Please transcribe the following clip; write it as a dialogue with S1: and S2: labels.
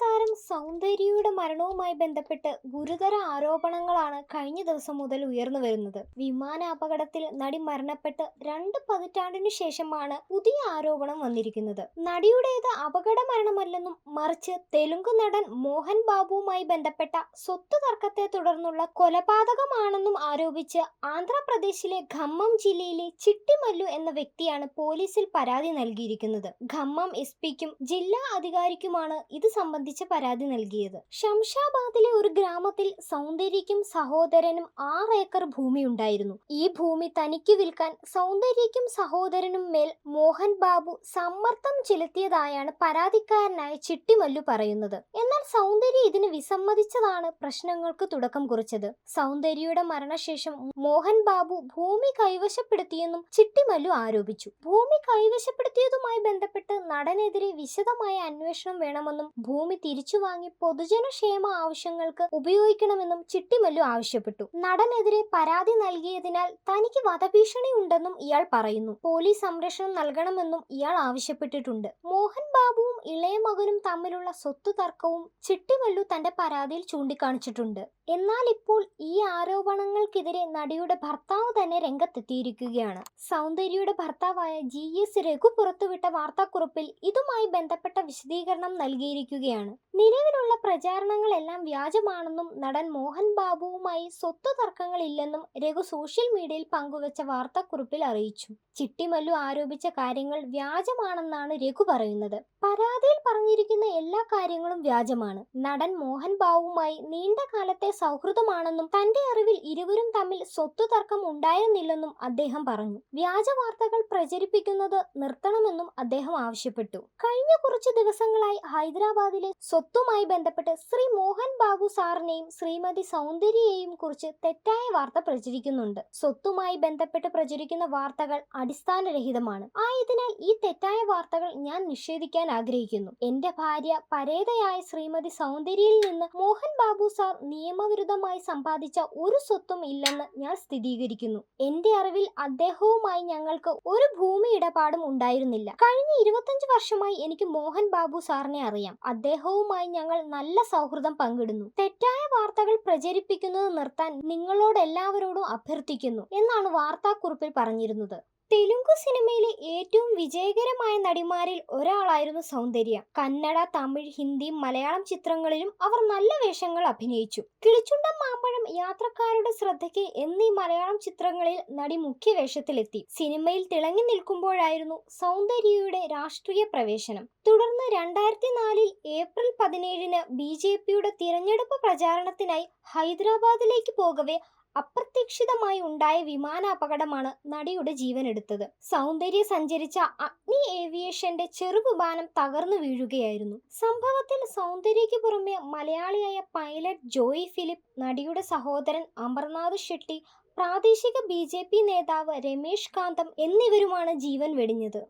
S1: താരം സൗന്ദര്യയുടെ മരണവുമായി ബന്ധപ്പെട്ട് ഗുരുതര ആരോപണങ്ങളാണ് കഴിഞ്ഞ ദിവസം മുതൽ ഉയർന്നു വരുന്നത്. വിമാന അപകടത്തിൽ നടി മരണപ്പെട്ട് രണ്ട് പതിറ്റാണ്ടിനു ശേഷമാണ് പുതിയ ആരോപണം വന്നിരിക്കുന്നത്. നടിയുടേത് അപകട മരണമല്ലെന്നും മറിച്ച് തെലുങ്ക് നടൻ മോഹൻ ബാബുവുമായി ബന്ധപ്പെട്ട സ്വത്ത് തർക്കത്തെ തുടർന്നുള്ള കൊലപാതകമാണെന്നും ആരോപിച്ച് ആന്ധ്രാപ്രദേശിലെ ഖമ്മം ജില്ലയിലെ ചിട്ടിമല്ലു എന്ന വ്യക്തിയാണ് പോലീസിൽ പരാതി നൽകിയിരിക്കുന്നത്. ഖമ്മം എസ് പിക്കും ജില്ലാ അധികാരിക്കുമാണ് ഇത് സംബന്ധിച്ച് പരാതി നൽകിയത്. ശംഷാബാദിലെ ഒരു ഗ്രാമത്തിൽ സൗന്ദര്യയ്ക്കും സഹോദരനും ആറ് ഏക്കർ ഭൂമി ഉണ്ടായിരുന്നു ഈ ഭൂമി തനിക്ക് വിൽക്കാൻ സൗന്ദര്യയ്ക്കും സഹോദരനും മേൽ മോഹൻ ബാബു സമ്മർദ്ദം ചെലുത്തിയതായാണ് പരാതിക്കാരനായ ചിട്ടിമല്ലു പറയുന്നത്. എന്നാൽ സൗന്ദര്യ ഇതിന് വിസമ്മതിച്ചതാണ് പ്രശ്നങ്ങൾക്ക് തുടക്കം കുറിച്ചത്. സൗന്ദര്യയുടെ മരണശേഷം മോഹൻ ബാബു ഭൂമി കൈവശപ്പെടുത്തിയെന്നും ചിട്ടിമല്ലു ആരോപിച്ചു. ഭൂമി കൈവശപ്പെടുത്തിയതുമായി ബന്ധപ്പെട്ട് നടനെതിരെ വിശദമായ അന്വേഷണം വേണമെന്നും ഭൂമി തിരിച്ചു വാങ്ങി പൊതുജനക്ഷേമ ആവശ്യങ്ങൾക്ക് ഉപയോഗിക്കണമെന്നും ചിട്ടിമല്ലു ആവശ്യപ്പെട്ടു. നടനെതിരെ പരാതി നൽകിയതിനാൽ തനിക്ക് വധഭീഷണി ഉണ്ടെന്നും ഇയാൾ പറയുന്നു. പോലീസ് സംരക്ഷണം നൽകണമെന്നും ഇയാൾ ആവശ്യപ്പെട്ടിട്ടുണ്ട്. മോഹൻ ബാബുവും ഇളയ മകനും തമ്മിലുള്ള സ്വത്ത് തർക്കവും ചിട്ടിമല്ലു തന്റെ പരാതിയിൽ ചൂണ്ടിക്കാണിച്ചിട്ടുണ്ട്. എന്നാൽ ഇപ്പോൾ ഈ ആരോപണങ്ങൾക്കെതിരെ നടിയുടെ ഭർത്താവ് തന്നെ രംഗത്തെത്തിയിരിക്കുകയാണ്. സൗന്ദര്യയുടെ ഭർത്താവായ ജി എസ് രഘു പുറത്തുവിട്ട വാർത്താക്കുറിപ്പിൽ ഇതുമായി ബന്ധപ്പെട്ട വിശദീകരണം നൽകിയിരിക്കുകയാണ്. നിലവിലുള്ള പ്രചാരണങ്ങളെല്ലാം വ്യാജമാണെന്നും നടൻ മോഹൻ ബാബുവുമായി സ്വത്ത് തർക്കങ്ങളില്ലെന്നും രഘു സോഷ്യൽ മീഡിയയിൽ പങ്കുവച്ച വാർത്താക്കുറിപ്പിൽ അറിയിച്ചു. ചിട്ടിമല്ലു ആരോപിച്ച കാര്യങ്ങൾ വ്യാജമാണെന്നാണ് രഘു പറയുന്നത്. പരാതിയിൽ പറഞ്ഞിരിക്കുന്ന എല്ലാ കാര്യങ്ങളും വ്യാജമാണ്. നടൻ മോഹൻ ബാബുവുമായി നീണ്ട കാലത്തെ സൗഹൃദമാണെന്നും തന്റെ അറിവിൽ ഇരുവരും തമ്മിൽ സ്വത്തു തർക്കം ഉണ്ടായിരുന്നില്ലെന്നും അദ്ദേഹം പറഞ്ഞു. വ്യാജ വാർത്തകൾ പ്രചരിപ്പിക്കുന്നത് നിർത്തണമെന്നും അദ്ദേഹം ആവശ്യപ്പെട്ടു. കഴിഞ്ഞ കുറച്ചു ദിവസങ്ങളായി ഹൈദരാബാദിലെ സ്വത്തുമായി ബന്ധപ്പെട്ട് ശ്രീ മോഹൻ ബാബു സാറിനെയും ശ്രീമതി സൗന്ദര്യയെയും കുറിച്ച് തെറ്റായ വാർത്ത പ്രചരിക്കുന്നുണ്ട്. സ്വത്തുമായി ബന്ധപ്പെട്ട് പ്രചരിക്കുന്ന വാർത്തകൾ അടിസ്ഥാനരഹിതമാണ്. ആയതിനാൽ ഈ തെറ്റായ വാർത്തകൾ ഞാൻ നിഷേധിക്കാൻ ആഗ്രഹിക്കുന്നു. എന്റെ ഭാര്യ പരേതയായ ശ്രീമതി സൗന്ദര്യയിൽ നിന്ന് മോഹൻ ബാബു സാർ നിയമവിരുദ്ധമായി സമ്പാദിച്ച ഒരു സ്വത്തും ഇല്ലെന്ന് ഞാൻ സ്ഥിരീകരിക്കുന്നു. എന്റെ അറിവിൽ അദ്ദേഹവുമായി ഞങ്ങൾക്ക് ഒരു ഭൂമി ഇടപാടും ഉണ്ടായിരുന്നില്ല. കഴിഞ്ഞ ഇരുപത്തഞ്ച് വർഷമായി എനിക്ക് മോഹൻ ബാബു സാറിനെ അറിയാം. അദ്ദേഹവുമായി ഞങ്ങൾ നല്ല സൗഹൃദം പങ്കിടുന്നു. തെറ്റായ വാർത്തകൾ പ്രചരിപ്പിക്കുന്നത് നിർത്താൻ നിങ്ങളോട് എല്ലാവരോടും അഭ്യർത്ഥിക്കുന്നു എന്നാണ് വാർത്താക്കുറിപ്പിൽ പറഞ്ഞിരുന്നത്. തെലുങ്ക് സിനിമയിലെ ഏറ്റവും വിജയകരമായ നടിമാരിൽ ഒരാളായിരുന്നു സൗന്ദര്യ. കന്നഡ തമിഴ് ഹിന്ദി മലയാളം ചിത്രങ്ങളിലും അവർ നല്ല വേഷങ്ങൾ അഭിനയിച്ചു. കിളിച്ചുണ്ട മാമ്പഴം യാത്രക്കാരുടെ ശ്രദ്ധയ്ക്ക് എന്നീ മലയാളം ചിത്രങ്ങളിൽ നടി മുഖ്യ വേഷത്തിലെത്തി. സിനിമയിൽ തിളങ്ങി നിൽക്കുമ്പോഴായിരുന്നു സൗന്ദര്യയുടെ രാഷ്ട്രീയ പ്രവേശനം. തുടർന്ന് രണ്ടായിരത്തി നാലിൽ ഏപ്രിൽ പതിനേഴിന് ബി ജെ പിയുടെ തിരഞ്ഞെടുപ്പ് പ്രചാരണത്തിനായി ഹൈദരാബാദിലേക്ക് പോകവെ അപ്രതീക്ഷിതമായി ഉണ്ടായ വിമാനാപകടമാണ് നടിയുടെ ജീവൻ എടുത്തത് സൗന്ദര്യ സഞ്ചരിച്ച അഗ്നി ഏവിയേഷന്റെ ചെറുവിമാനം തകർന്നു വീഴുകയായിരുന്നു. സംഭവത്തിൽ സൗന്ദര്യയ്ക്ക് പുറമെ മലയാളിയായ പൈലറ്റ് ജോയി ഫിലിപ്പ് നടിയുടെ സഹോദരൻ അമർനാഥ് ഷെട്ടി പ്രാദേശിക ബി നേതാവ് രമേശ് കാന്തം എന്നിവരുമാണ് ജീവൻ വെടിഞ്ഞത്.